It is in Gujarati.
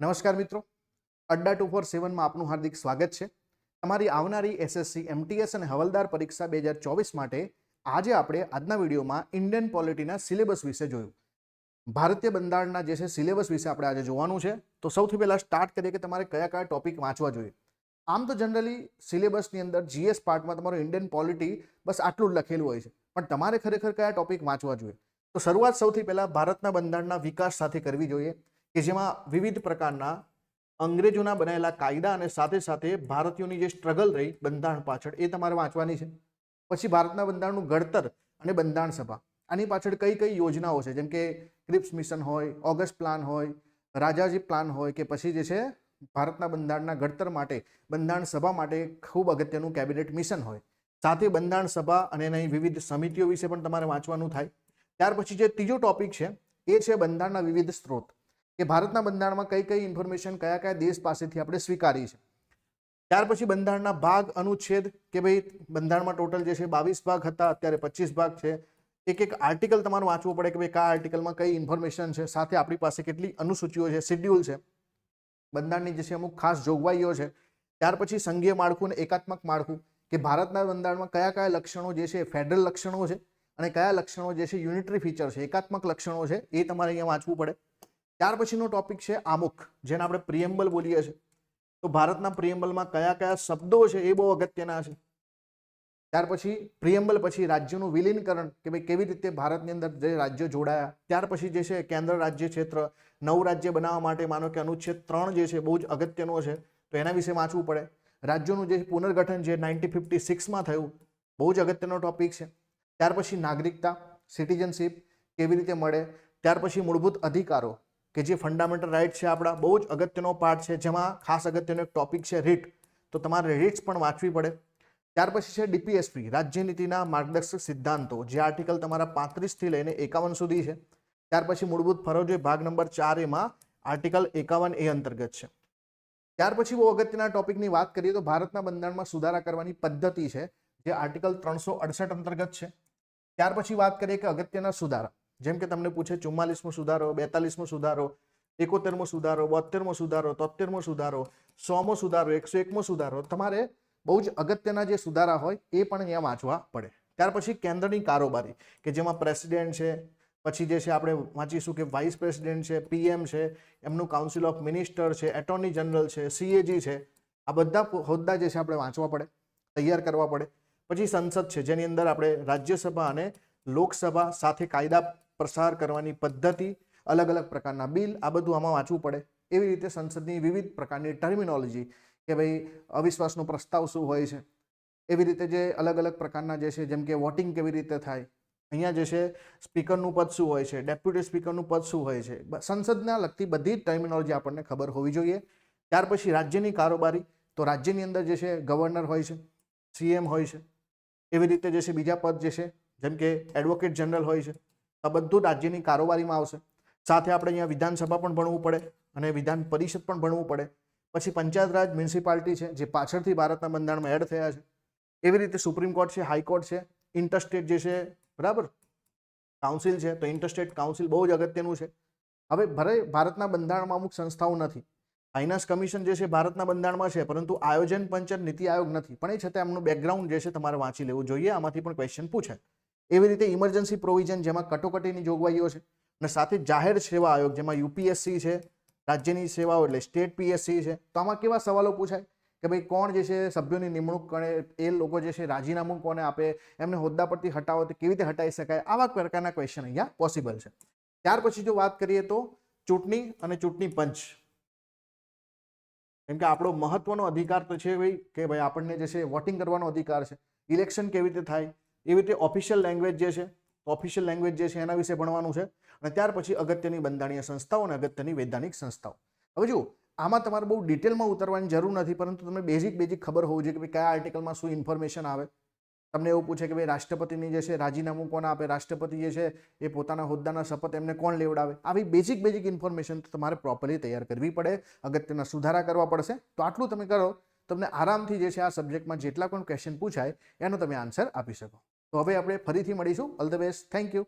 નમસ્કાર મિત્રો. અડ્ડા ટુ ફોર સેવનમાં આપનું હાર્દિક સ્વાગત છે. તમારી આવનારી એસએસસી, એમટીએસ અને હવલદાર પરીક્ષા બે હજાર ચોવીસ માટે આજે આપણે આજના વિડીયોમાં ઇન્ડિયન પોલિટીના સિલેબસ વિશે જોયું. ભારતીય બંધારણના જે છે સિલેબસ વિશે આપણે આજે જોવાનું છે. તો સૌથી પહેલાં સ્ટાર્ટ કરીએ કે તમારે કયા કયા ટોપિક વાંચવા જોઈએ. આમ તો જનરલી સિલેબસની અંદર જીએસ પાર્ટમાં તમારું ઇન્ડિયન પોલિટી બસ આટલું જ લખેલું હોય છે. પણ તમારે ખરેખર કયા ટોપિક વાંચવા જોઈએ? તો શરૂઆત સૌથી પહેલાં ભારતના બંધારણના વિકાસ સાથે કરવી જોઈએ. કે જેમાં વિવિધ પ્રકારના અંગ્રેજોના બનાવેલા કાયદા અને સાથે સાથે ભારતીયોની જે સ્ટ્રગલ રહી બંધારણ પાછળ, એ તમારે વાંચવાની છે. પછી ભારતના બંધારણનું ઘડતર અને બંધારણ સભા. આની પાછળ કઈ કઈ યોજનાઓ છે? જેમ કે ક્રિપ્સ મિશન હોય, ઓગસ્ટ પ્લાન હોય, રાજાજી પ્લાન હોય કે પછી જે છે ભારતના બંધારણના ઘડતર માટે, બંધારણ સભા માટે ખૂબ અગત્યનું કેબિનેટ મિશન હોય. સાથે બંધારણ સભા અને એની વિવિધ સમિતિઓ વિશે પણ તમારે વાંચવાનું થાય. ત્યાર પછી જે ત્રીજો ટોપિક છે, એ છે બંધારણના વિવિધ સ્ત્રોત. કે ભારતના બંધારણમાં કઈ કઈ ઇન્ફોર્મેશન કયા કયા દેશ પાસેથી આપણે સ્વીકારી છે? ત્યાર પછી બંધારણના ભાગ, અનુચ્છેદ કે ભાઈ બંધારણમાં ટોટલ જે છે બાવીસ ભાગ હતા, અત્યારે પચીસ ભાગ છે. એક એક આર્ટિકલ તમારે વાંચવું પડે કે ભાઈ કયા આર્ટિકલમાં કઈ ઇન્ફોર્મેશન છે? સાથે આપણી પાસે કેટલી અનુસૂચિઓ છે શિડ્યુલ છે. બંધારણની જે છે અમુક ખાસ જોગવાઈઓ છે. ત્યાર પછી સંઘીય માળખું અને એકાત્મક માળખું કે ભારતના બંધારણમાં કયા કયા લક્ષણો જે છે ફેડરલ લક્ષણો છે અને કયા લક્ષણો જે છે યુનિટરી ફીચર છે, એકાત્મક લક્ષણો છે એ તમારે અહીંયા વાંચવું પડે. ત્યાર પછીનો ટોપિક છે આમુખ, જેને આપણે પ્રિએમ્બલ બોલીએ છીએ. તો ભારતના પ્રિએમ્બલમાં કયા કયા શબ્દો છે એ બહુ અગત્યના છે. ત્યાર પછી પ્રિએમ્બલ પછી રાજ્યનું વિલીનકરણ, કે ભાઈ કેવી રીતે ભારતની અંદર જે રાજ્યો જોડાયા. ત્યાર પછી જે છે કેન્દ્ર રાજ્ય ક્ષેત્ર, નવું રાજ્ય બનાવવા માટે માનો કે અનુચ્છેદ ત્રણ જે છે બહુ જ અગત્યનો છે, તો એના વિશે વાંચવું પડે. રાજ્યોનું જે પુનર્ગઠન જે નાઇન્ટીન ફિફ્ટી સિક્સમાં થયું, બહુ જ અગત્યનો ટોપિક છે. ત્યાર પછી નાગરિકતા સિટીઝનશીપ કેવી રીતે મળે? ત્યાર પછી મૂળભૂત અધિકારો કે જે ફંડામેન્ટલ રાઇટ છે આપણા, બહુ જ અગત્યનો પાર્ટ છે. જેમાં ખાસ અગત્યનો એક ટોપિક છે રીટ તો તમારે રીટ્સ પણ વાંચવી પડે. ત્યાર પછી છે ડીપીએસપી રાજ્ય નીતિના માર્ગદર્શક સિદ્ધાંતો. જે આર્ટિકલ તમારા પાંત્રીસથી લઈને એકાવન સુધી છે. ત્યાર પછી મૂળભૂત ફરજો ભાગ નંબર ચાર એમાં આર્ટિકલ એકાવન એ અંતર્ગત છે. ત્યાર પછી બહુ અગત્યના ટોપિકની વાત કરીએ તો ભારતના બંધારણમાં સુધારા કરવાની પદ્ધતિ છે. જે આર્ટિકલ ત્રણસો અડસઠ અંતર્ગત છે. ત્યાર પછી વાત કરીએ કે અગત્યના સુધારા. જેમ કે તમને પૂછે ચુમ્માલીસમો સુધારો, બેતાલીસમો સુધારો, એકોતેરમો સુધારો બોતેરમો સુધારો તોતેરમો સુધારો, સોમો સુધારો, એકસો એકમો સુધારો, તમારે બહુ જ અગત્યના જે સુધારા હોય એ પણ અહીંયા વાંચવા પડે. ત્યાર પછી કેન્દ્રની કારોબારી, કે જેમાં પ્રેસિડેન્ટ છે, પછી જે છે આપણે વાંચીશું કે વાઇસ પ્રેસિડેન્ટ છે પીએમ છે, એમનું કાઉન્સિલ ઓફ મિનિસ્ટર છે, એટોર્ની જનરલ છે સીએજી છે, આ બધા હોદ્દા જે છે આપણે વાંચવા પડે, તૈયાર કરવા પડે. પછી સંસદ છે, જેની અંદર આપણે રાજ્યસભા અને લોકસભા સાથે કાયદા પ્રસાર કરવાની પદ્ધતિ, અલગ અલગ પ્રકારના બિલ, આ બધું આમાં વાંચવું પડે. એવી રીતે સંસદની વિવિધ પ્રકારની ટર્મિનોલોજી કે ભાઈ અવિશ્વાસનો પ્રસ્તાવ શું હોય છે. એવી રીતે જે અલગ અલગ પ્રકારના જે છે, જેમ કે વોટિંગ કેવી રીતે થાય. અહીંયા જે છે, સ્પીકરનું પદ શું હોય છે, ડેપ્યુટી સ્પીકરનું પદ શું હોય છે. સંસદના લગતી બધી જ ટર્મિનોલોજી આપણને ખબર હોવી જોઈએ. ત્યાર પછી રાજ્યની કારોબારી, તો રાજ્યની અંદર જે છે ગવર્નર હોય છે સીએમ હોય છે. એવી રીતે જે છે, બીજા પદ જે છે, જેમ કે એડવોકેટ જનરલ હોય છે. આ બધું રાજ્યની કારોબારીમાં આવશે. સાથે આપણે અહીંયા વિધાનસભા પણ ભણવું પડે અને વિધાન પરિષદ પણ ભણવું પડે. પછી પંચાયત રાજ મ્યુનિસિપાલિટી છે, જે પાછળથી ભારતના બંધારણમાં એડ થયા છે. એવી રીતે સુપ્રીમ કોર્ટ છે હાઈકોર્ટ છે ઇન્ટરસ્ટેટ જે છે, બરાબર? કાઉન્સિલ છે, તો ઇન્ટરસ્ટેટ કાઉન્સિલ બહુ જ અગત્યનું છે. હવે ભલે ભારતના બંધારણમાં અમુક સંસ્થાઓ નથી. ફાઇનાન્સ કમિશન જે છે, ભારતના બંધારણમાં છે, પરંતુ આયોજન પંચર નીતિ આયોગ નથી. પણ એ છતાં એમનું બેકગ્રાઉન્ડ જે છે, તમારે વાંચી લેવું જોઈએ. આમાંથી પણ ક્વેશ્ચન પૂછાય. એવી રીતે ઇમરજન્સી પ્રોવિઝન જેમાં કટોકટીની જોગવાઈઓ છે અને સાથે જાહેર સેવા આયોગ જેમાં યુપીએસસી છે, રાજ્યની સેવાઓ એટલે સ્ટેટ પીએસસી છે. તો આમાં કેવા સવાલો પૂછાય? કે ભાઈ કોણ જે છે સભ્યોની નિમણૂક કરે, એ લોકો જે છે રાજીનામું કોને આપે, એમને હોદ્દા પરથી હટાવો, તો કેવી રીતે હટાવી શકાય? આવા પ્રકારના ક્વેશ્ચન અહીંયા પોસિબલ છે. ત્યાર પછી જો વાત કરીએ તો ચૂંટણી અને ચૂંટણી પંચ. કેમ કે આપણો મહત્વનો અધિકાર તો છે ભાઈ, કે ભાઈ આપણને જે છે વોટિંગ કરવાનો અધિકાર છે. ઇલેક્શન કેવી રીતે થાય? એવી રીતે ઓફિશિયલ લેંગ્વેજ જે છે ઓફિશિયલ લેંગ્વેજ જે છે એના વિશે ભણવાનું છે. અને ત્યાર પછી અગત્યની બંધારણીય સંસ્થાઓ અને અગત્યની વૈધાનિક સંસ્થાઓ. હવે જુઓ, આમાં તમારે બહુ ડિટેલમાં ઉતરવાની જરૂર નથી, પરંતુ તમને બેઝિક બેઝિક ખબર હોવું જોઈએ કે કયા આર્ટિકલમાં શું ઇન્ફોર્મેશન આવે. તમને એવું પૂછે કે ભાઈ રાષ્ટ્રપતિની જે છે રાજીનામું કોણ આપે? રાષ્ટ્રપતિ જે છે એ પોતાના હોદ્દાના શપથ એમને કોણ લેવડાવે? આવી બેઝિક બેઝિક ઇન્ફોર્મેશન તો તમારે પ્રોપરલી તૈયાર કરવી પડે. અગત્યના સુધારા કરવા પડશે. તો આટલું તમે કરો, તમને આરામથી જે છે આ સબ્જેક્ટમાં જેટલા પણ ક્વેશ્ચન પૂછાય, એનો તમે આન્સર આપી શકો. તો હવે આપણે ફરીથી મળીશું. All the best thank you